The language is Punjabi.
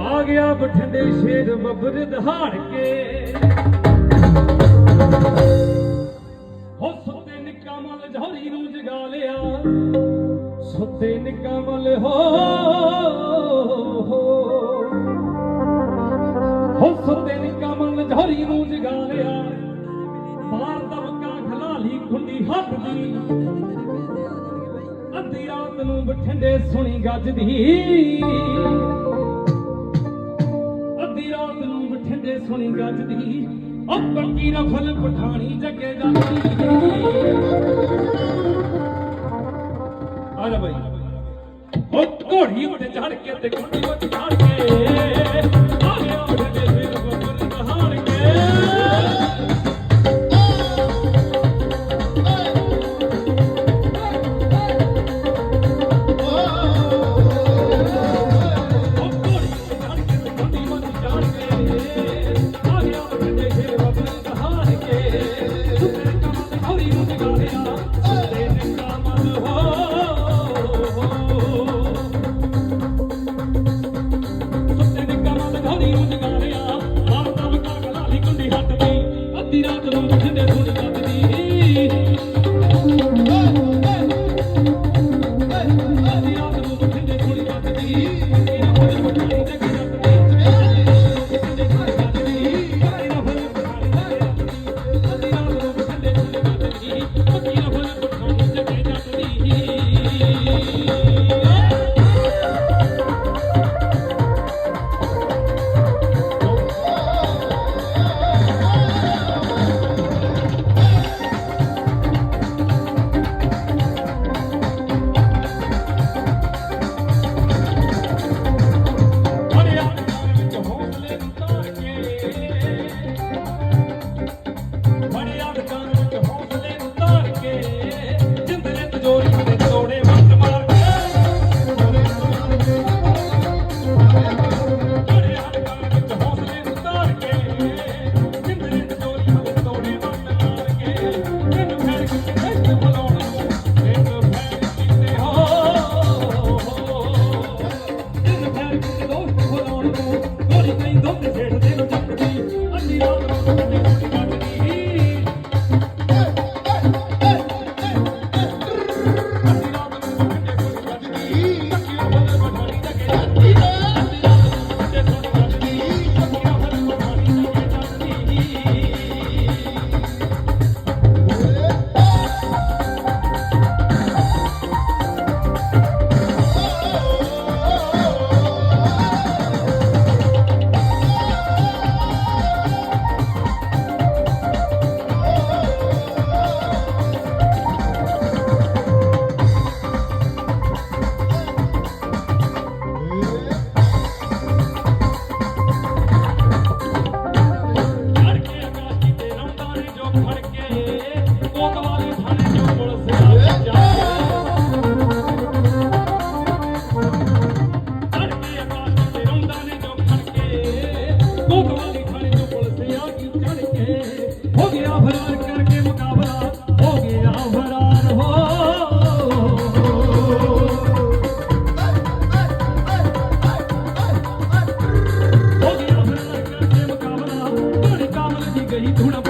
ਆ ਗਿਆ ਬਠਿੰਡੇ ਸ਼ੇਰ ਬੱਬਰ ਦਹਾੜ ਕੇ। ਹੋ ਸੁੱਤੇ ਨਿੱਕਾ ਮਲ ਝੋਰੀ ਨੂੰ ਜਗਾ ਲਿਆ। ਸੁੱਤੇ ਨਿੱਕਾ ਮਲ ਹੋ। ਹੋ ਸੁੱਤੇ ਨਿੱਕਾ ਮਲ ਝੋਰੀ ਨੂੰ ਜਗਾ ਲਿਆ। ਬਾਹਰ ਦਬਕਾ ਖਲਾ ਖੁੰਡੀ ਹੱਥ ਦੀ। ਅੱਧੀ ਰਾਤ ਨੂੰ ਬਠਿੰਡੇ ਸੁਣੀ ਗੱਜਦੀ ਅੱਧੀ ਰਾਤ ਨੂੰ ਬਠਿੰਡੇ ਸੁਣੀ ਗੱਜਦੀ ਉਹ ਪੱਕੀ ਰਫਲ ਪਠਾਣੀ ਜੱਗੇ ਜਾਂਦੀ ਆ ਜਾ ਬਾਈ। ਉਹ ਘੋੜੀ ਉੱਤੇ ਚੜ ਕੇ ਤੇ ਕੁੰਡੀ ਉੱਤੇ ਚੜ ਕੇ delito una